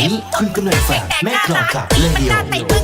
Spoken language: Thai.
นี้คุณกำลังฟังแม่คลองขับเรื่องเดียว